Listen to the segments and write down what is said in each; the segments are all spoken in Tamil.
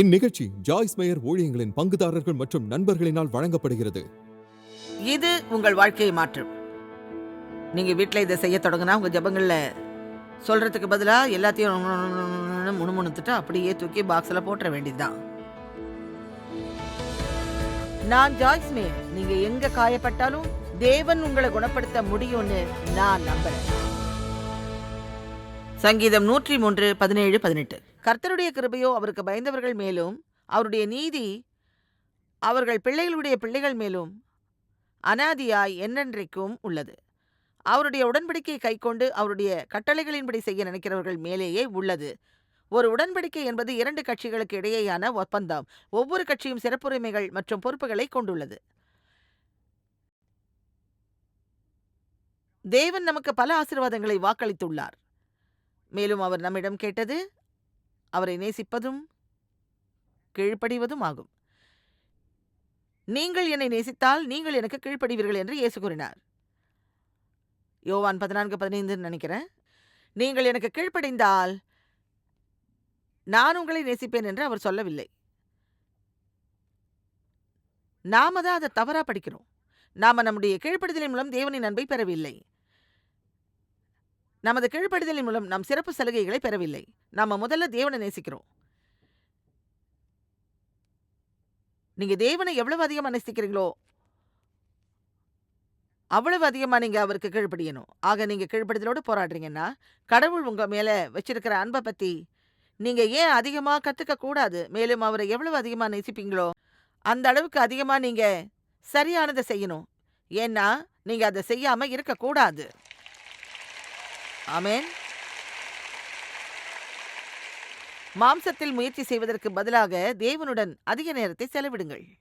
இந்நிகழ்ச்சி ஜாய்ஸ் மேயர் ஊழியங்களின் பங்குதாரர்கள் மற்றும் நண்பர்களினால் வழங்கப்படுகிறது. இது உங்கள் வாழ்க்கையை மாற்றும். நீங்க வீட்டில் இதை செய்ய தொடங்கினா உங்க ஜபங்களில் சொல்றதுக்கு பதிலாக எல்லாத்தையும் முணுமுணுத்துட்டு அப்படியே தூக்கி பாக்ஸில் போட்டுற வேண்டியதுதான். நான் ஜாய்ஸ் மேயர். நீங்க எங்க காயப்பட்டாலும் தேவன் உங்களை குணப்படுத்த முடியும்னு நான் நம்புறேன். சங்கீதம் நூற்றி மூன்று பதினேழு பதினெட்டு. கர்த்தருடைய கிருபையோ அவருக்கு பயந்தவர்கள் மேலும் அவருடைய நீதி அவர்கள் பிள்ளைகளுடைய பிள்ளைகள் மேலும் அனாதியாய் என்னென்றைக்கும் உள்ளது. அவருடைய உடன்படிக்கையை கைக்கொண்டு அவருடைய கட்டளைகளின்படி செய்ய நினைக்கிறவர்கள் மேலேயே உள்ளது. ஒரு உடன்படிக்கை என்பது இரண்டு கட்சிகளுக்கு இடையேயான ஒப்பந்தம். ஒவ்வொரு கட்சியும் சிறப்புரிமைகள் மற்றும் பொறுப்புகளை கொண்டுள்ளது. தேவன் நமக்கு பல ஆசீர்வாதங்களை வாக்களித்துள்ளார். மேலும் அவர் நம்மிடம் கேட்டது அவரை நேசிப்பதும் கீழ்ப்படிவதும் ஆகும் நீங்கள் என்னை நேசித்தால் நீங்கள் எனக்கு கீழ்ப்படிவீர்கள் என்று இயேசு கூறினார். யோவான் பதினான்கு பதினைந்துன்னு நினைக்கிறேன். நீங்கள் எனக்கு கீழ்ப்படைந்தால் நான் உங்களை நேசிப்பேன் என்று அவர் சொல்லவில்லை. நாம தான் அதை தவறா படிக்கிறோம். நாம நம்முடைய கீழ்ப்படுதலின் மூலம் தேவனின் அன்பை பெறவில்லை. நமது கீழ்ப்படுதலின் மூலம் நாம் சிறப்பு சலுகைகளை பெறவில்லை. நாம முதல்ல தேவனை நேசிக்கிறோம். நீங்க தேவனை எவ்வளவு அதிகமா நேசிக்கிறீங்களோ அவ்வளவு அதிகமா நீங்க அவருக்கு கீழ்ப்படியணும். ஆக நீங்க கீழ்ப்படுதலோடு போராடுறீங்கன்னா கடவுள் உங்க மேல வச்சிருக்கிற அன்பை பத்தி நீங்க ஏன் அதிகமா கத்துக்க கூடாது? மேலும் அவரை எவ்வளவு அதிகமா நேசிப்பீங்களோ அந்த அளவுக்கு அதிகமா நீங்க சரியானதை செய்யணும். ஏன்னா நீங்க அதை செய்யாம இருக்கக்கூடாது. ஆமேன். மாம்சத்தில் முயற்சி செய்வதற்கு பதிலாக தேவனுடன் அதிக நேரத்தை செலவிடுங்கள்.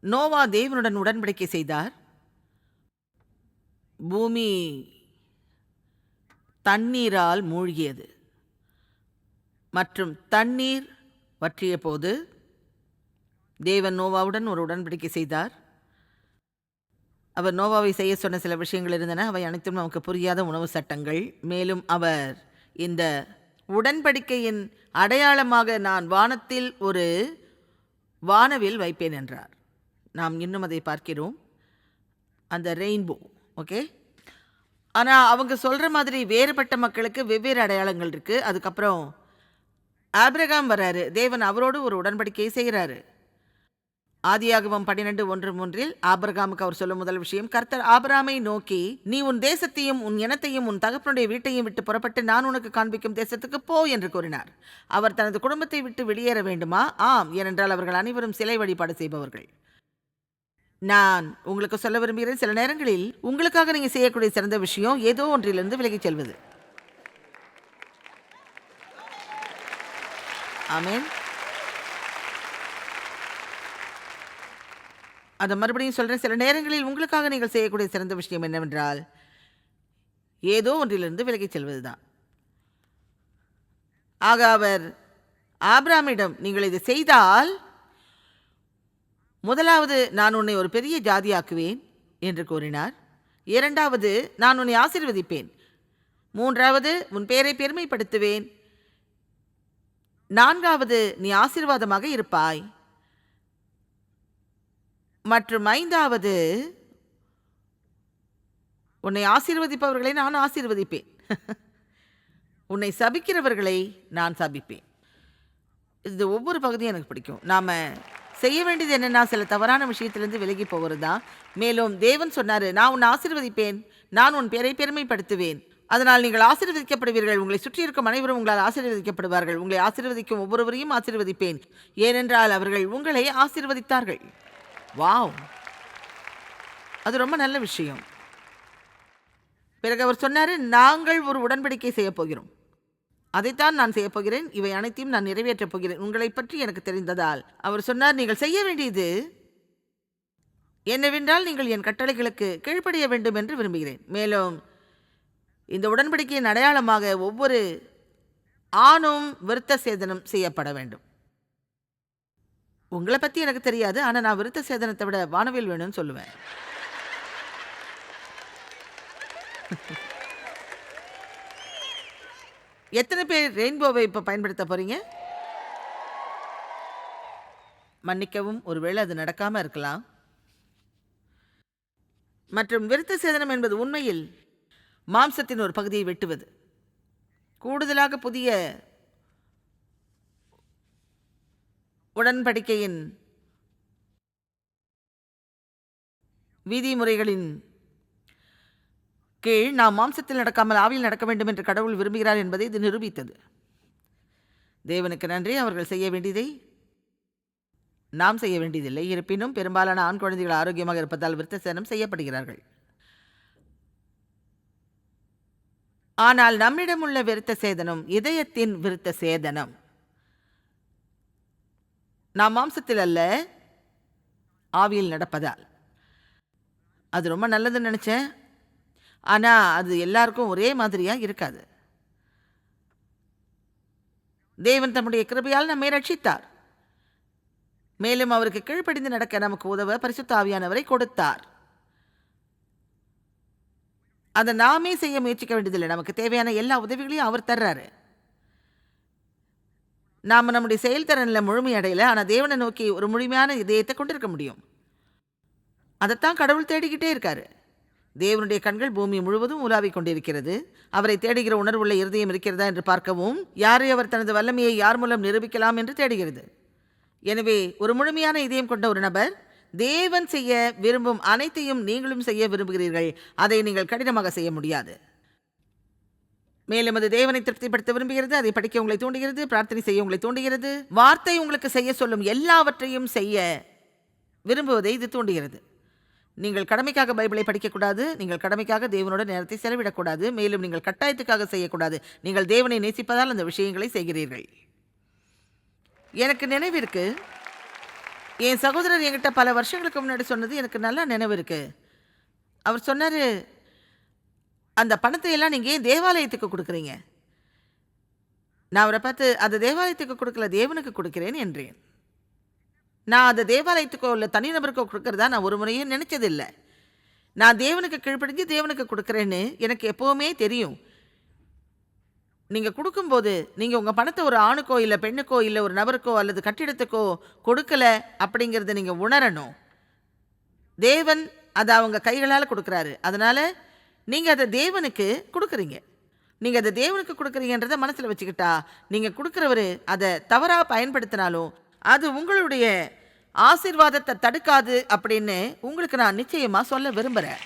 நோவா தேவனுடன் உடன்படிக்கை செய்தார். பூமி தண்ணீரால் மூழ்கியது. மற்றும் தண்ணீர் வற்றிய போது தேவன் நோவாவுடன் ஒரு உடன்படிக்கை செய்தார். அவர் நோவாவை செய்ய சொன்ன சில விஷயங்கள் இருந்தன. அவை அனைத்தும் நமக்கு புரியாத உணவு சட்டங்கள். மேலும் அவர் இந்த உடன்படிக்கையின் அடையாளமாக நான் வானத்தில் ஒரு வானவில் வைப்பேன் என்றார். நாம் இன்னும் அதை பார்க்கிறோம். அந்த ரெயின்போ ஓகே? ஆனால் அவங்க சொல்கிற மாதிரி வேறுபட்ட மக்களுக்கு வெவ்வேறு அடையாளங்கள் இருக்குது அதுக்கப்புறம் ஆப்ரகாம் வராரு. தேவன் அவரோடு ஒரு உடன்படிக்கையை செய்கிறாரு. ஆதியாகமம் பன்னிரெண்டு ஒன்று மூன்றில் ஆபிரகாமுக்கு அவர் சொல்லும் முதல் விஷயம் கர்த்தர் ஆபிராமை நோக்கி நீ உன் தேசத்தையும் உன் இனத்தையும் உன் தகப்பனுடைய வீட்டையும் விட்டு புறப்பட்டு நான் உனக்கு காண்பிக்கும் தேசத்துக்கு போ என்று கூறினார். அவர் தனது குடும்பத்தை விட்டு வெளியேற வேண்டுமா? ஆம் ஏனென்றால் அவர்கள் அனைவரும் சிலை வழிபாடு செய்பவர்கள். நான் உங்களுக்கு சொல்ல விரும்புகிறேன் சில நேரங்களில் உங்களுக்காக நீங்கள் செய்யக்கூடிய சிறந்த விஷயம் ஏதோ ஒன்றிலிருந்து விலகிச் செல்வது. ஆமென். அதை மறுபடியும் சொல்கிறேன் சில நேரங்களில் உங்களுக்காக நீங்கள் செய்யக்கூடிய சிறந்த விஷயம் என்னவென்றால் ஏதோ ஒன்றிலிருந்து விலகிச் செல்வதுதான். ஆக அவர் ஆப்ராமிடம் நீங்கள் இதை செய்தால் முதலாவது நான் உன்னை ஒரு பெரிய ஜாதியாக்குவேன் என்று கூறினார். இரண்டாவது நான் உன்னை ஆசீர்வதிப்பேன். மூன்றாவது உன் பெயரை பெருமைப்படுத்துவேன். நான்காவது நீ ஆசீர்வாதமாக இருப்பாய். மற்றும் ஐந்தாவது உன்னை ஆசீர்வதிப்பவர்களை நான் ஆசீர்வதிப்பேன். உன்னை சபிக்கிறவர்களை நான் சபிப்பேன். இது ஒவ்வொரு பகுதியும் எனக்கு பிடிக்கும். நாம் செய்ய வேண்டியது என்னென்னா சில தவறான விஷயத்திலிருந்து விலகி போகிறது தான் மேலும் தேவன் சொன்னார் நான் உன்னை ஆசீர்வதிப்பேன். நான் உன் பேரை பெருமைப்படுத்துவேன். அதனால் நீங்கள் ஆசீர்வதிக்கப்படுவீர்கள். உங்களை சுற்றி இருக்கும் அனைவரும் உங்களால் ஆசீர்வதிக்கப்படுவார்கள். உங்களை ஆசீர்வதிக்கும் ஒவ்வொருவரையும் ஆசீர்வதிப்பேன். ஏனென்றால் அவர்கள் உங்களை ஆசீர்வதித்தார்கள். வாவ். அது ரொம்ப நல்ல விஷயம். பிறகு அவர் சொன்னார் நாங்கள் ஒரு உடன்படிக்கை செய்யப்போகிறோம் அதைத்தான் நான் செய்யப் போகிறேன். இவை அனைத்தையும் நான் நிறைவேற்றப் போகிறேன். உங்களை பற்றி எனக்கு தெரிந்ததால். அவர் சொன்னார் நீங்கள் செய்ய வேண்டியது என்னவென்றால் நீங்கள் என் கட்டளைகளுக்கு கீழ்ப்படிய வேண்டும் என்று விரும்புகிறேன். மேலும் இந்த உடன்படிக்கையின் அடையாளமாக ஒவ்வொரு ஆணும் விருத்த சேதனம் செய்யப்பட வேண்டும். உங்களை பற்றி எனக்கு தெரியாது. ஆனால் நான் விருத்த சேதனத்தை விட வானவில் வேணும்னு சொல்லுவேன். எத்தனை பேர் ரெயின்போவை இப்போ பயன்படுத்த போகிறீங்க மன்னிக்கவும் ஒருவேளை அது நடக்காமல் இருக்கலாம். மற்றும் விருத்த சேதனம் என்பது உண்மையில் மாம்சத்தின் ஒரு பகுதியை வெட்டுவது. கூடுதலாக புதிய உடன்படிக்கையின் விதிமுறைகளின் கீழ் நாம் மாம்சத்தில் நடக்காமல் ஆவியில் நடக்க வேண்டும் என்று கடவுள் விரும்புகிறார் என்பதை இது நிரூபித்தது. தேவனுக்கு நன்றி. அவர்கள் செய்ய வேண்டியதை நாம் செய்ய வேண்டியதில்லை. இருப்பினும் பெரும்பாலான ஆண் குழந்தைகள் ஆரோக்கியமாக இருப்பதால் விருத்தசேனம் செய்யப்படுகிறார்கள். ஆனால் நம்மிடம் உள்ள விருத்த சேதனம் இதயத்தின் விருத்த சேதனம் நான் மாம்சத்தில் அல்ல ஆவியில் நடப்பதால். அது ரொம்ப நல்லதுன்னு நினச்சேன். ஆனால் அது எல்லாருக்கும் ஒரே மாதிரியாக இருக்காது. தேவன் தம்முடைய கிருபையால் நம்மை ரட்சித்தார். மேலும் அவருக்கு கீழ்ப்படிந்து நடக்க நமக்கு உதவ பரிசுத்த ஆவியானவரை கொடுத்தார். அதை நாமே செய்ய முயற்சிக்க வேண்டியதில்லை. நமக்கு தேவையான எல்லா உதவிகளையும் அவர் தர்றாரு. நாம் நம்முடைய செயல்திறனில் முழுமையடையலை ஆனால் தேவனை நோக்கி ஒரு முழுமையான இதயத்தை கொண்டிருக்க முடியும். அதைத்தான் கடவுள் தேடிக்கிட்டே இருக்கார். தேவனுடைய கண்கள் பூமி முழுவதும் உலாவிக் கொண்டிருக்கிறது. அவரை தேடுகிற உணர்வுள்ள இருதயம் இருக்கிறதா என்று பார்க்கவும் யாரை அவர் தனது வல்லமையை யார் மூலம் நிரூபிக்கலாம் என்று தேடுகிறது. எனவே ஒரு முழுமையான இதயம் கொண்ட ஒரு நபர் தேவன் செய்ய விரும்பும் அனைத்தையும் நீங்களும் செய்ய விரும்புகிறீர்கள். அதை நீங்கள் கடினமாக செய்ய முடியாது. மேலும் அது தேவனை திருப்திப்படுத்த விரும்புகிறது அதை படிக்க உங்களை தூண்டுகிறது பிரார்த்தனை செய்ய உங்களை தூண்டுகிறது. வார்த்தை உங்களுக்கு செய்ய சொல்லும் எல்லாவற்றையும் செய்ய விரும்புவதை இது தூண்டுகிறது. நீங்கள் கடமைக்காக பைபிளை படிக்கக்கூடாது நீங்கள் கடமைக்காக தேவனோட நேரத்தை செலவிடக்கூடாது மேலும் நீங்கள் கட்டாயத்துக்காக செய்யக்கூடாது. நீங்கள் தேவனை நேசிப்பதால் அந்த விஷயங்களை செய்கிறீர்கள். எனக்கு நினைவிருக்கு என் சகோதரர் என்கிட்ட பல வருஷங்களுக்கு முன்னாடி சொன்னது எனக்கு நல்லா நினைவு இருக்கு. அவர் சொன்னார் அந்த பணத்தை எல்லாம் நீங்கள் ஏன் தேவாலயத்துக்கு கொடுக்குறீங்க? நான் அவரை பார்த்து அது தேவாலயத்துக்கு கொடுக்கல தேவனுக்கு கொடுக்கிறேன் என்றேன். நான் அதை தேவாலயத்துக்கோ இல்லை தனிநபருக்கோ கொடுக்கறதா நான் ஒரு முறையும் நினச்சதில்லை. நான் தேவனுக்கு கீழ்ப்படிஞ்சு தேவனுக்கு கொடுக்குறேன்னு எனக்கு எப்போவுமே தெரியும். நீங்கள் கொடுக்கும்போது நீங்கள் உங்கள் பணத்தை ஒரு ஆணுக்கோ இல்லை பெண்ணுக்கோ இல்லை ஒரு நபருக்கோ அல்லது கட்டிடத்துக்கோ கொடுக்கல அப்படிங்கிறத நீங்கள் உணரணும். தேவன் அதை அவங்க கைகளால் கொடுக்குறாரு. அதனால் நீங்கள் அதை தேவனுக்கு கொடுக்குறீங்க. நீங்கள் அதை தேவனுக்கு கொடுக்குறீங்கன்றதை மனசில் வச்சுக்கிட்டா நீங்கள் கொடுக்குறவர் அதை தவறாக பயன்படுத்தினாலும் அது உங்களுடைய ஆசீர்வாதத்தை தடுக்காது அப்படின்னு உங்களுக்கு நான் நிச்சயமாக சொல்ல விரும்புகிறேன்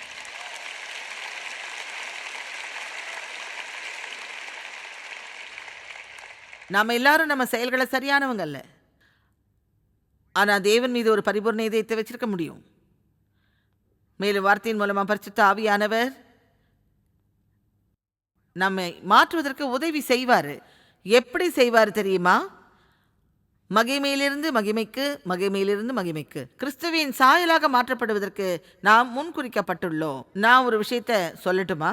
நாம் எல்லாரும் நம்ம செயல்களை சரியானவங்க அல்ல. ஆனால் தேவன் மீது ஒரு பரிபூர்ண இதயத்தை வச்சிருக்க முடியும். மேலும் வார்த்தையின் மூலமாக பரிசுத்த ஆவியானவர் நம்மை மாற்றுவதற்கு உதவி செய்வார். எப்படி செய்வார் தெரியுமா? மகிமையிலிருந்து மகிமைக்கு மகிமையிலிருந்து மகிமைக்கு. கிறிஸ்துவின் சாயலாக மாற்றப்படுவதற்கு நாம் முன்குறிக்கப்பட்டுள்ளோம். நான் ஒரு விஷயத்த சொல்லட்டுமா?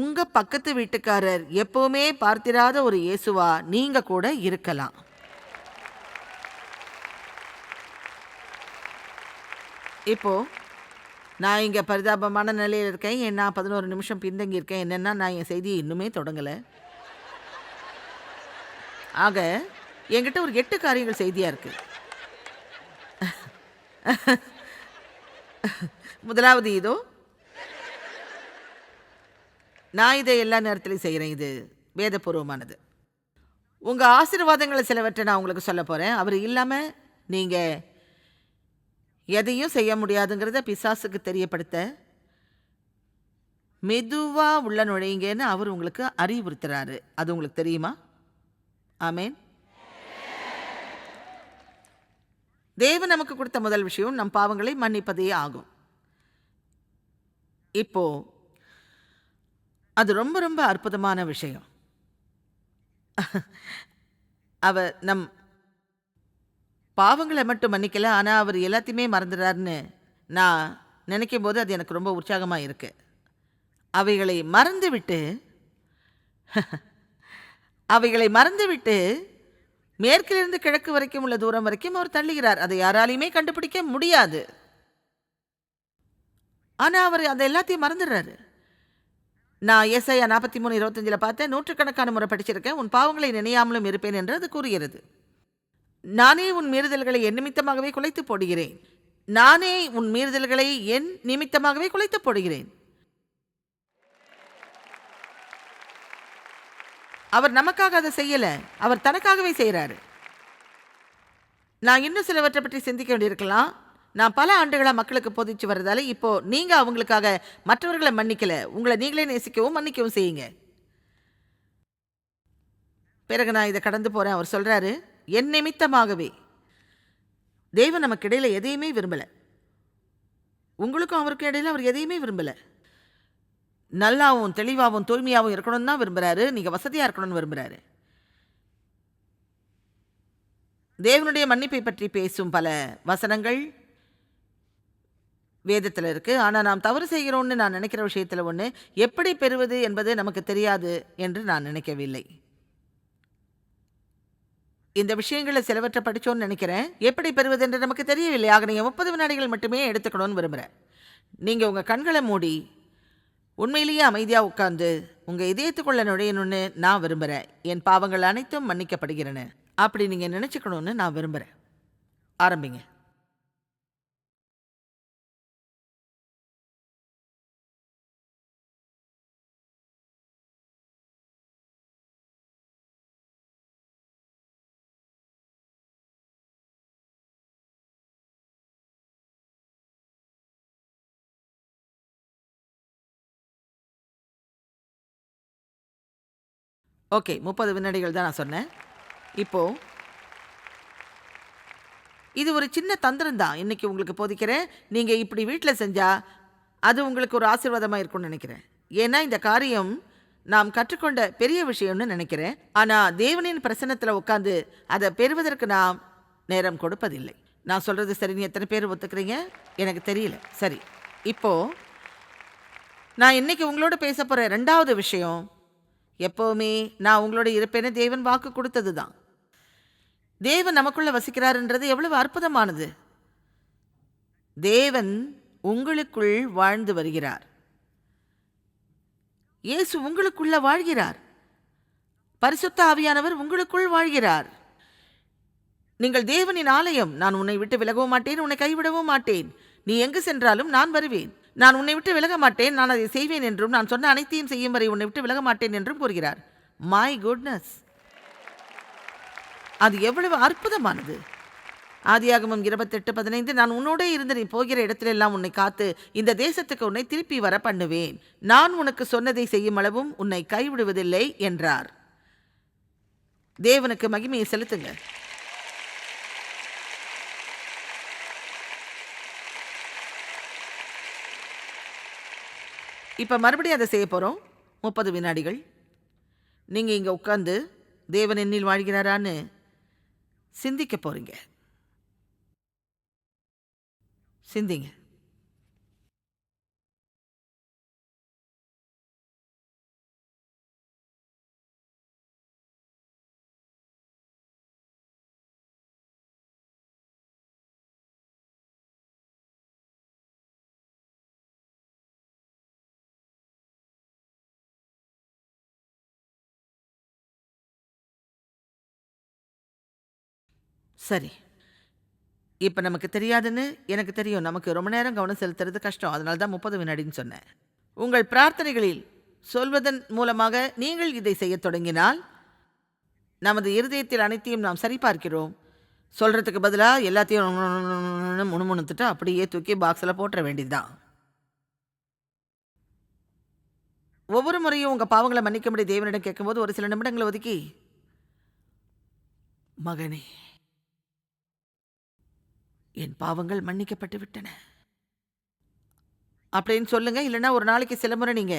உங்க பக்கத்து வீட்டுக்காரர் எப்பவுமே பார்த்திராத ஒரு இயேசுவா நீங்க கூட இருக்கலாம். இப்போ நான் இங்கே பரிதாபமான நிலையில் இருக்கேன். ஏன்னா பதினோரு நிமிஷம் பின்தங்கி இருக்கேன் என்னென்னா நான் என் செய்தியை இன்னுமே தொடங்கலை. ஆக என்கிட்ட ஒரு எட்டு காரியங்கள் செய்தியாக இருக்குது முதலாவது இதோ. நான் இதை எல்லா நேரத்திலையும் செய்கிறேன் இது வேதபூர்வமானது. உங்கள் ஆசீர்வாதங்களை சிலவற்றை நான் உங்களுக்கு சொல்ல போகிறேன் அவர் இல்லாமல் நீங்கள் எதையும் செய்ய முடியாதுங்கிறத பிசாசுக்கு தெரியப்படுத்த. மெதுவாக உள்ள நுழையுங்கன்னு அவர் உங்களுக்கு அறிவுறுத்துறாரு. அது உங்களுக்கு தெரியுமா? ஆமேன். தேவன் நமக்கு கொடுத்த முதல் விஷயம் நம் பாவங்களை மன்னிப்பதே ஆகும். இப்போ அது ரொம்ப ரொம்ப அற்புதமான விஷயம். அவர் நம் பாவங்களை மட்டும் மன்னிக்கல ஆனால் அவர் எல்லாத்தையுமே மறந்துடுறாருன்னு நான் நினைக்கும் போது அது எனக்கு ரொம்ப உற்சாகமாக இருக்கு. அவைகளை மறந்துவிட்டு அவைகளை மறந்துவிட்டு மேற்கிலிருந்து கிழக்கு வரைக்கும் உள்ள தூரம் வரைக்கும் அவர் தள்ளுகிறார். அதை யாராலையுமே கண்டுபிடிக்க முடியாது. ஆனால் அவர் அதை எல்லாத்தையும் மறந்துடுறாரு. நான் எஸ்ஐயா நாற்பத்தி மூணு இருபத்தஞ்சில் பார்த்தேன் நூற்றுக்கணக்கான முறை படிச்சிருக்கேன் உன் பாவங்களை நினையாமலும் இருப்பேன் என்று அது கூறுகிறது. நானே உன் மீறுதல்களை என் நிமித்தமாகவே குலைத்து போடுகிறேன். நானே உன் மீறுதல்களை என் நிமித்தமாகவே குலைத்து போடுகிறேன். அவர் நமக்காக அதை செய்யல. அவர் தனக்காகவே செய்கிறாரு நான் இன்னும் சிலவற்றை பற்றி சிந்திக்க வேண்டியிருக்கலாம். நான் பல ஆண்டுகளாக மக்களுக்கு போதிச்சு வர்றதால இப்போ நீங்கள் அவங்களுக்காக மற்றவர்களை மன்னிக்கலை. உங்களை நீங்களே நேசிக்கவும் மன்னிக்கவும் செய்யுங்க. பிறகு நான் இதை கடந்து போகிறேன் அவர் சொல்கிறாரு என் நிமித்தமாகவே. தேவன் நமக்கு இடையில் எதையுமே விரும்பலை. உங்களுக்கும் அவருக்கும் இடையில் அவர் எதையுமே விரும்பலை. நல்லாவும் தெளிவாகவும் தூய்மையாகவும் இருக்கணும்னு தான் விரும்புகிறாரு நீங்கள் வசதியாக இருக்கணும்னு விரும்புகிறாரு தேவனுடைய மன்னிப்பை பற்றி பேசும் பல வசனங்கள் வேதத்தில் இருக்குது ஆனால் நாம் தவறு செய்கிறோம்னு நான் நினைக்கிற விஷயத்தில் ஒன்று எப்படி பெறுவது என்பது நமக்கு தெரியாது என்று நான் நினைக்கவில்லை. இந்த விஷயங்களை சிலவற்றை படிச்சோன்னு நினைக்கிறேன். எப்படி பெறுவது என்று நமக்கு தெரியவில்லை. ஆக நீங்கள் முப்பது வினாடிகள் மட்டுமே எடுத்துக்கணும்னு விரும்புகிறேன் நீங்கள் உங்கள் கண்களை மூடி உண்மையிலேயே அமைதியாக உட்கார்ந்து உங்கள் இதயத்துக்குள்ள நுழையணும்னு நான் விரும்புகிறேன் என் பாவங்கள் அனைத்தும் மன்னிக்கப்படுகிறன. அப்படி நீங்கள் நினச்சிக்கணும்னு நான் விரும்புகிறேன் ஆரம்பிங்க. ஓகே முப்பது வினாடிகள் தான் நான் சொன்னேன். இப்போது இது ஒரு சின்ன தந்திரம் தான். இன்னைக்கு உங்களுக்கு போதிக்கிறேன். நீங்கள் இப்படி வீட்டில் செஞ்சால் அது உங்களுக்கு ஒரு ஆசீர்வாதமாக இருக்கும்னு நினைக்கிறேன். ஏன்னா இந்த காரியம் நாம் கற்றுக்கொண்ட பெரிய விஷயம்னு நினைக்கிறேன். ஆனால் தேவனின் பிரசன்னத்தில் உட்காந்து அதை பெறுவதற்கு நாம் நேரம் கொடுப்பதில்லை. நான் சொல்கிறது சரின்னு எத்தனை பேர் ஒத்துக்கிறீங்க? எனக்கு தெரியல. சரி இப்போது நான் இன்றைக்கி உங்களோட பேச போகிற ரெண்டாவது விஷயம் எப்போவுமே நான் உங்களோட இருப்பேன்னு தேவன் வாக்கு கொடுத்தது தான் தேவன் நமக்குள்ளே வசிக்கிறாருன்றது எவ்வளவு அற்புதமானது. தேவன் உங்களுக்குள் வாழ்ந்து வருகிறார். இயேசு உங்களுக்குள்ள வாழ்கிறார். பரிசுத்த ஆவியானவர் உங்களுக்குள் வாழ்கிறார். நீங்கள் தேவனின் ஆலயம் நான் உன்னை விட்டு விலகவும் மாட்டேன் உன்னை கைவிடவும் மாட்டேன். நீ எங்கு சென்றாலும் நான் வருவேன். நான் உன்னை விட்டு விலக மாட்டேன் நான் அதை செய்வேன் என்றும் நான் சொன்ன அனைத்தையும் செய்யும் வரை உன்னை விட்டு விலக மாட்டேன் என்றும் கூறுகிறார். மை குட்னஸ் அது எவ்வளவு அற்புதமானது. ஆதியாகமம் இருபத்தெட்டு பதினைந்து நான் உன்னோடே இருந்து நீ போகிற இடத்திலெல்லாம் உன்னை காத்து இந்த தேசத்துக்கு உன்னை திருப்பி வர பண்ணுவேன். நான் உனக்கு சொன்னதை செய்யும் அளவும் உன்னை கைவிடுவதில்லை என்றார். தேவனுக்கு மகிமையை செலுத்துங்க இப்போ மறுபடியும் அதை செய்ய போகிறோம் முப்பது வினாடிகள். நீங்கள் இங்கே உட்காந்து தேவன் என்னில் வாழ்கிறாரான்னு சிந்திக்க போகிறீங்க சிந்திங்க. சரி. இப்போ நமக்கு தெரியாதுன்னு எனக்கு தெரியும். நமக்கு ரொம்ப நேரம் கவனம் செலுத்துறது கஷ்டம். அதனால தான் முப்பது வினாடின்னு சொன்னேன். உங்கள் பிரார்த்தனைகளில் சொல்வதன் மூலமாக நீங்கள் இதை செய்யத் தொடங்கினால் நமது இருதயத்தில் அனைத்தையும் நாம் சரிபார்க்கிறோம். சொல்கிறதுக்கு பதிலாக எல்லாத்தையும் முணுமுணுத்துட்டு அப்படியே தூக்கி பாக்ஸில் போட்டுற வேண்டியதுதான். ஒவ்வொரு முறையும் உங்கள் பாவங்களை மன்னிக்கும்படி தேவனிடம் கேட்கும்போது ஒரு சில நிமிடங்களை ஒதுக்கி மகனே என் பாவங்கள் மன்னிக்கப்பட்டு விட்டன. அப்படின்னு சொல்லுங்க இல்லைன்னா ஒரு நாளைக்கு சில முறை நீங்க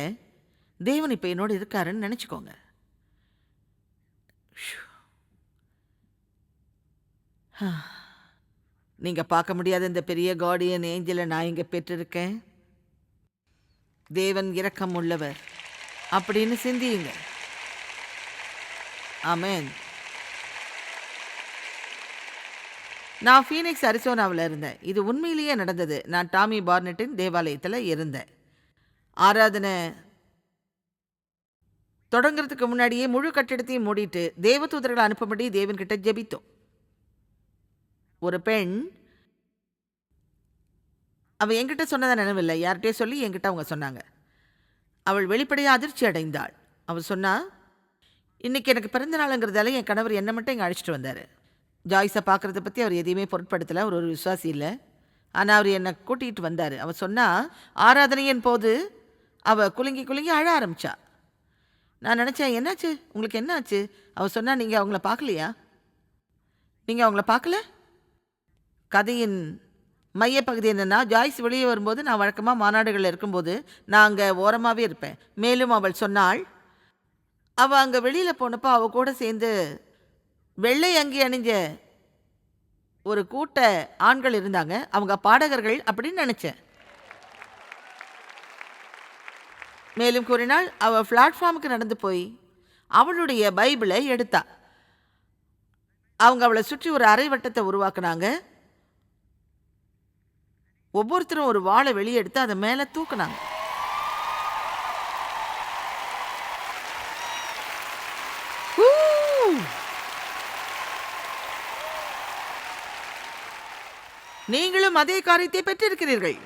தேவன் இப்ப என்னோட இருக்காருன்னு நினைச்சுக்கோங்க. ஷூ. நீங்க பார்க்க முடியாத இந்த பெரிய கார்டியன் ஏஞ்சலை நான் இங்க பெற்றிருக்கேன். தேவன் இரக்கம் உள்ளவர் அப்படின்னு சிந்தியுங்க. ஆமென். நான் ஃபீனிக்ஸ் அரிசோனாவில் இருந்தேன். இது உண்மையிலேயே நடந்தது. நான் டாமி பார்னட்டின் தேவாலயத்தில் இருந்தேன். ஆராதனை தொடங்குறதுக்கு முன்னாடியே முழு கட்டிடத்தையும் மூடிட்டு தேவதூதர்களை அனுப்பும்படி தேவன்கிட்ட ஜெபித்தோம். ஒரு பெண் அவள் என்கிட்ட சொன்னதை நினைவில்லை. யார்கிட்டே சொல்லி என்கிட்ட அவங்க சொன்னாங்க. அவள் வெளிப்படையாக அதிர்ச்சி அடைந்தாள். அவள் சொன்னா இன்னைக்கு எனக்கு பிறந்த நாளுங்கிறதால என் கணவர் என்னை மட்டும் இங்கே அழைச்சிட்டு வந்தார். ஜாய்ஸை பார்க்குறத பற்றி அவர் எதையுமே பொருட்படுத்தலை அவர் ஒரு விசுவாசி இல்லை. ஆனால் அவர் என்னை கூட்டிகிட்டு வந்தார். அவள் சொன்னால் ஆராதனையின் போது அவள் குலுங்கி குலுங்கி அழ ஆரம்பித்தா நான் நினச்சேன் என்னாச்சு? உங்களுக்கு என்னாச்சு? அவள் சொன்னால் நீங்கள் அவங்கள பார்க்கலையா? நீங்கள் அவங்கள பார்க்கல? கதையின் மையப்பகுதி என்னென்னா ஜாய்ஸ் வெளியே வரும்போது நான் வழக்கமாக மாநாடுகளில் இருக்கும்போது நான் அங்கே ஓரமாகவே இருப்பேன். மேலும் அவள் சொன்னாள் அவள் அங்கே வெளியில் போனப்போ அவள் கூட சேர்ந்து வெள்ளை அங்கி அணிஞ்ச ஒரு கூட்ட ஆண்கள் இருந்தாங்க. அவங்க பாடகர்கள் அப்படின்னு நினச்சேன். மேலும் கூறினால் அவள் பிளாட்ஃபார்முக்கு நடந்து போய் அவளுடைய பைபிளை எடுத்தா. அவங்க அவளை சுற்றி ஒரு அரை வட்டத்தை உருவாக்குனாங்க. ஒவ்வொருத்தரும் ஒரு வாளை வெளியே எடுத்து அதை மேலே தூக்குனாங்க. நீங்களும் அதே காரியத்தை பெற்றிருக்கிறீர்கள்.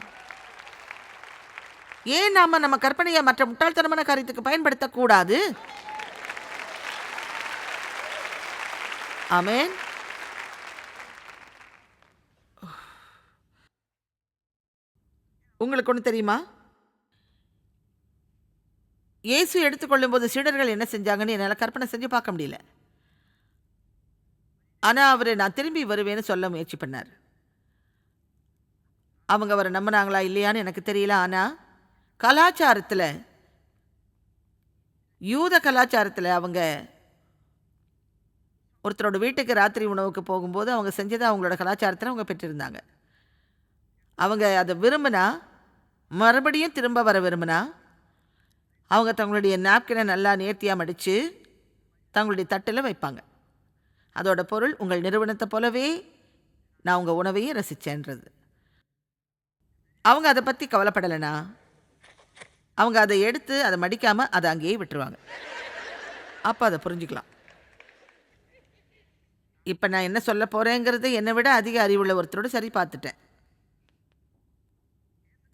ஏன் நாம நம்ம கற்பனையை மற்ற முட்டாள்தனமான காரியத்துக்கு பயன்படுத்தக்கூடாது? ஆமேன். உங்களுக்கு ஒன்று தெரியுமா? இயேசு எடுத்துக்கொள்ளும்போது சீடர்கள் என்ன செஞ்சாங்கன்னு என்னால் கற்பனை செஞ்சு பார்க்க முடியல. ஆனால் அவர் நான் திரும்பி வருவேன்னு சொல்ல முயற்சி பண்ணார். அவங்க அவரை நம்பினாங்களா இல்லையான்னு எனக்கு தெரியல. ஆனால் கலாச்சாரத்தில் யூத கலாச்சாரத்தில் அவங்க ஒருத்தரோட வீட்டுக்கு ராத்திரி உணவுக்கு போகும்போது அவங்க செஞ்சதை அவங்களோட கலாச்சாரத்தில் அவங்க பெற்றிருந்தாங்க. அவங்க அதை விரும்பினா மறுபடியும் திரும்ப வர விரும்பினா அவங்க தங்களுடைய நாப்கினை நல்லா நேர்த்தியாக மடித்து தங்களுடைய தட்டில் வைப்பாங்க. அதோட பொருள் உங்கள் நிறுவனத்தை போலவே நான் உங்கள் உணவையும் ரசித்தேன்றது அவங்க அதை பற்றி கவலைப்படலைனா அவங்க அதை எடுத்து அதை மடிக்காமல் அதை அங்கேயே விட்டுருவாங்க. அப்போ அதை புரிஞ்சுக்கலாம். இப்போ நான் என்ன சொல்ல போகிறேங்கிறது என்னை விட அதிக அறிவுள்ள ஒருத்தரோட சரி பார்த்துட்டேன்.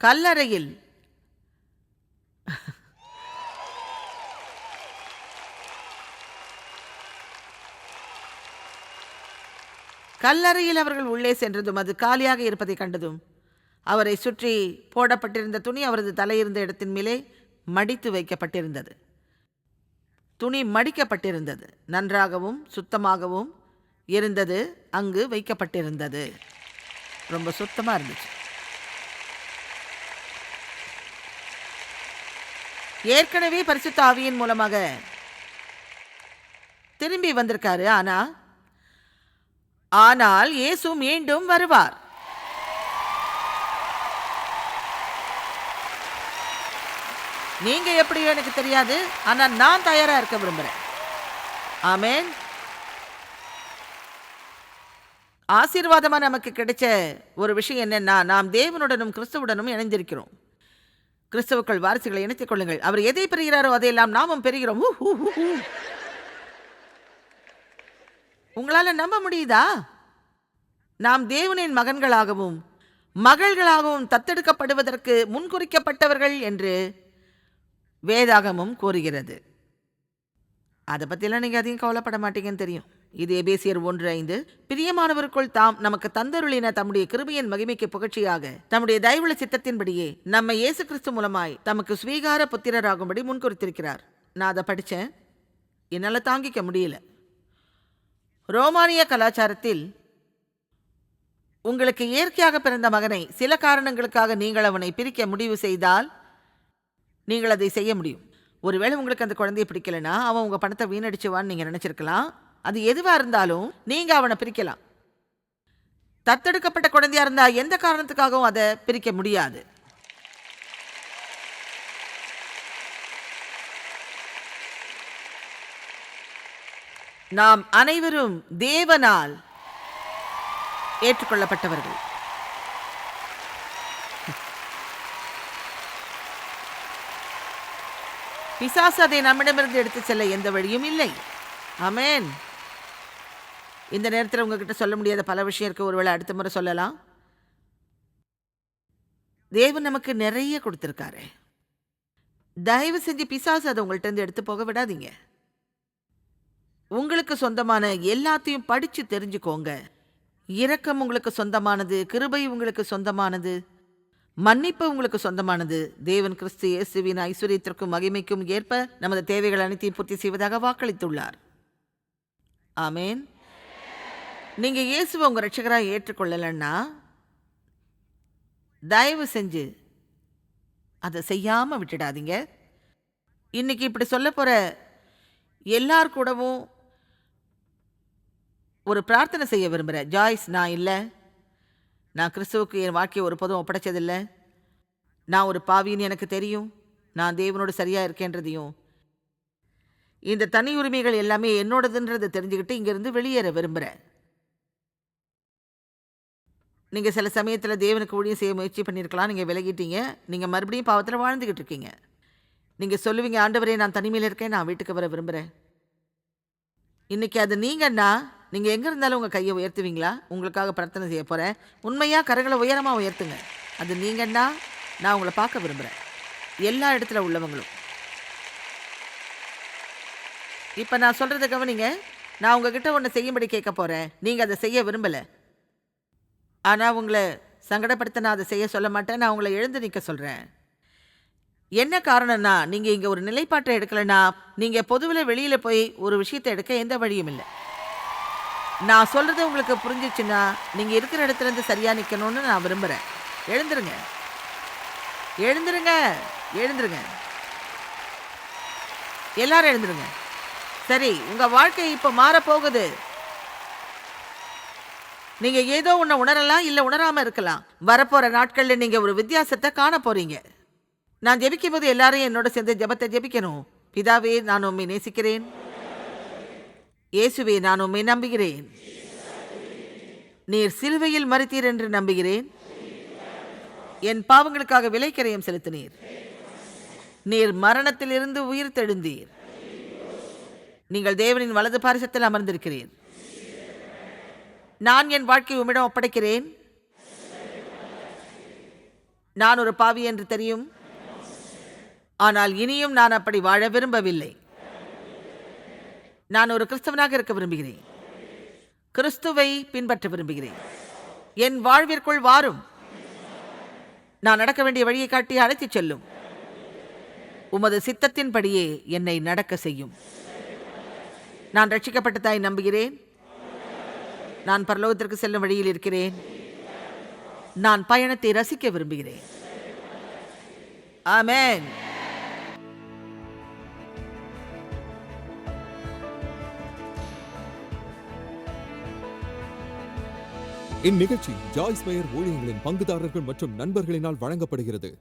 கல்லறையில். கல்லறையில் அவர்கள் உள்ளே சென்றதும் அது காலியாக இருப்பதை கண்டதும் அவரை சுற்றி போடப்பட்டிருந்த துணி அவரது தலையிருந்த இடத்தின் மேலே மடித்து வைக்கப்பட்டிருந்தது. துணி மடிக்கப்பட்டிருந்தது. நன்றாகவும் சுத்தமாகவும் இருந்தது அங்கு வைக்கப்பட்டிருந்தது. ரொம்ப சுத்தமாக இருந்துச்சு. ஏற்கனவே பரிசுத்த ஆவியின் மூலமாக திரும்பி வந்திருக்காரு. ஆனா ஆனால் இயேசு மீண்டும் வருவார். நீங்க எப்படியோ எனக்கு தெரியாது ஆனா நான் தயாரா இருக்க விரும்புறேன். ஆமேன். ஆசீர்வாதமா நமக்கு கிடைச்ச ஒரு விஷயம் என்னன்னா நாம் தேவனுடனும் கிறிஸ்துவுடனும் இணைந்திருக்கிறோம். கிறிஸ்துவுக்கள் வாரிசுகளை இணைத்துக் கொள்ளுங்கள். அவர் எதை பெறுகிறாரோ அதையெல்லாம் நாமும் பெறுகிறோம். உங்களால் உங்களால நம்ப முடியுதா? நாம் தேவனின் மகன்களாகவும் மகள்களாகவும் தத்தெடுக்கப்படுவதற்கு முன்குறிக்கப்பட்டவர்கள் என்று வேதாகமும் கூறுகிறது. அதை பற்றிலாம் நீங்கள் அதிகம் கவலைப்பட மாட்டீங்கன்னு தெரியும். இது எபேசியர் ஒன்று ஐந்து. பிரியமானவருக்குள் தாம் நமக்கு தந்தருளின தம்முடைய கிருபையின் மகிமைக்கு புகழ்ச்சியாக தம்முடைய தயவுள்ள சித்தத்தின்படியே நம்ம இயேசு கிறிஸ்து மூலமாய் தமக்கு ஸ்வீகார புத்திரராகும்படி முன்குறித்திருக்கிறார். நான் அதை படித்தேன் என்னால் தாங்கிக்க முடியல. ரோமானிய கலாச்சாரத்தில் உங்களுக்கு இயற்கையாக பிறந்த மகனை சில காரணங்களுக்காக நீங்கள் அவனை பிரிக்க முடிவு செய்தால் நீங்கள் அதை செய்ய முடியும். ஒருவேளை உங்களுக்கு அந்த குழந்தையை பிடிக்கலனா அவன் உங்கள் பணத்தை வீணடிச்சுவான்னு நீங்கள் நினச்சிருக்கலாம். அது எதுவாக இருந்தாலும் நீங்கள் அவனை பிரிக்கலாம். தத்தெடுக்கப்பட்ட குழந்தையாக இருந்தால் எந்த காரணத்துக்காகவும் அதை பிரிக்க முடியாது. நாம் அனைவரும் தேவனால் ஏற்றுக்கொள்ளப்பட்டவர்கள். பிசாசு அதை நம்மிடமிருந்து எடுத்து செல்ல எந்த வழியும் இல்லை. அமேன் இந்த நேரத்தில் உங்ககிட்ட சொல்ல முடியாத பல விஷயம் இருக்கு. ஒருவேளை அடுத்த முறை சொல்லலாம். தேவன் நமக்கு நிறைய கொடுத்துருக்காரு. தயவு செஞ்சு பிசாசு அதை உங்கள்கிட்ட எடுத்து போக விடாதீங்க. உங்களுக்கு சொந்தமான எல்லாத்தையும் படித்து தெரிஞ்சுக்கோங்க. இரக்கம் உங்களுக்கு சொந்தமானது கிருபை உங்களுக்கு சொந்தமானது. மன்னிப்பு உங்களுக்கு சொந்தமானது. தேவன் கிறிஸ்து இயேசுவின் ஐஸ்வர்யத்திற்கும் மகிமைக்கும் ஏற்ப நமது தேவைகள் அனைத்தையும் பூர்த்தி செய்வதாக வாக்களித்துள்ளார். ஆமேன். நீங்க இயேசுவை உங்க ரட்சகராக ஏற்றுக்கொள்ளலைன்னா தயவு செஞ்சு அதை செய்யாம விட்டுடாதீங்க. இன்னைக்கு இப்படி சொல்ல போற எல்லார் கூடவும் ஒரு பிரார்த்தனை செய்ய விரும்புகிறேன் ஜாய்ஸ் நான் இல்லை. நான் கிறிஸ்துவுக்கு என் வாழ்க்கையை ஒருபோதும் ஒப்படைச்சதில்லை. நான் ஒரு பாவின்னு எனக்கு தெரியும். நான் தேவனோடு சரியாக இருக்கேன்றதையும். இந்த தனி உரிமைகள் எல்லாமே என்னோடதுன்றதை தெரிஞ்சுக்கிட்டு இங்கேருந்து வெளியேற விரும்புகிறேன் நீங்கள் சில சமயத்தில் தேவனுக்கு ஊழியம் செய்ய முயற்சி பண்ணியிருக்கலாம் நீங்கள் விலகிட்டீங்க. நீங்கள் மறுபடியும் பாவத்தில் வாழ்ந்துக்கிட்டு இருக்கீங்க. நீங்கள் சொல்லுவீங்க ஆண்டவரே நான் தனிமையில் இருக்கேன். நான் வீட்டுக்கு வர விரும்புகிறேன் இன்றைக்கி அது நீங்கன்னா நீங்கள் எங்கே இருந்தாலும் உங்கள் கையை உயர்த்துவீங்களா? உங்களுக்காக பிரார்த்தனை செய்ய போகிறேன் உண்மையாக கரங்களை உயரமாக உயர்த்துங்க. அது நீங்கன்னா நான் உங்களை பார்க்க விரும்புகிறேன் எல்லா இடத்துல உள்ளவங்களும். இப்போ நான் சொல்கிறத கவனிங்க. நான் உங்ககிட்ட ஒன்று செய்யும்படி கேட்க போகிறேன் நீங்கள் அதை செய்ய விரும்பலை. ஆனால் உங்களை சங்கடப்படுத்த நான் அதை செய்ய சொல்ல மாட்டேன். நான் உங்களை எழுந்து நிற்க சொல்கிறேன் என்ன காரணம்னா நீங்கள் இங்கே ஒரு நிலைப்பாட்டை எடுக்கலைன்னா நீங்கள் பொதுவில் வெளியில் போய் ஒரு விஷயத்தை எடுக்க எந்த வழியும் இல்லை. நான் சொல்கிறது உங்களுக்கு புரிஞ்சிச்சுன்னா நீங்கள் இருக்கிற இடத்துல இருந்து சரியாக நிற்கணும்னு நான் விரும்புகிறேன் எழுந்துருங்க. எழுந்துருங்க. எழுந்துருங்க. எல்லாரும் எழுந்துருங்க. சரி உங்கள் வாழ்க்கை இப்போ மாறப்போகுது. நீங்கள் ஏதோ ஒன்று உணரலாம் இல்லை உணராமல் இருக்கலாம். வரப்போகிற நாட்களில் நீங்கள் ஒரு வித்தியாசத்தை காண போகிறீங்க நான் ஜெபிக்கும் போது எல்லாரையும் என்னோட சேர்ந்து ஜெபத்தை ஜெபிக்கணும். பிதாவே நான் உண்மை நேசிக்கிறேன். இயேசுவே நான் உண்மை நம்புகிறேன். நீர் சிலுவையில் மறித்தீர் என்று நம்புகிறேன். என் பாவங்களுக்காக விலைக்கரையும் செலுத்தினீர். நீர் மரணத்திலிருந்து உயிர் தெழுந்தீர். நீங்கள் தேவனின் வலது பாரிசத்தில் அமர்ந்திருக்கிறீர். நான் என் வாழ்க்கை உம்மிடம் ஒப்படைக்கிறேன். நான் ஒரு பாவி என்று தெரியும். ஆனால் இனியும் நான் அப்படி வாழ விரும்பவில்லை. நான் ஒரு கிறிஸ்தவனாக இருக்க விரும்புகிறேன். கிறிஸ்துவை பின்பற்ற விரும்புகிறேன். என் வாழ்விற்குள் வாரும். நான் நடக்க வேண்டிய வழியை காட்டி அழைத்துச் செல்லும். உமது சித்தத்தின்படியே என்னை நடக்க செய்யும். நான் ரட்சிக்கப்பட்டதாய் நம்புகிறேன். நான் பரலோகத்திற்கு செல்லும் வழியில் இருக்கிறேன். நான் பயணத்தை ரசிக்க விரும்புகிறேன். ஆமேன். இந்நிகழ்ச்சி ஜாய்ஸ் மேயர் ஊழியங்களின் பங்குதாரர்கள் மற்றும் நண்பர்களினால் வழங்கப்படுகிறது.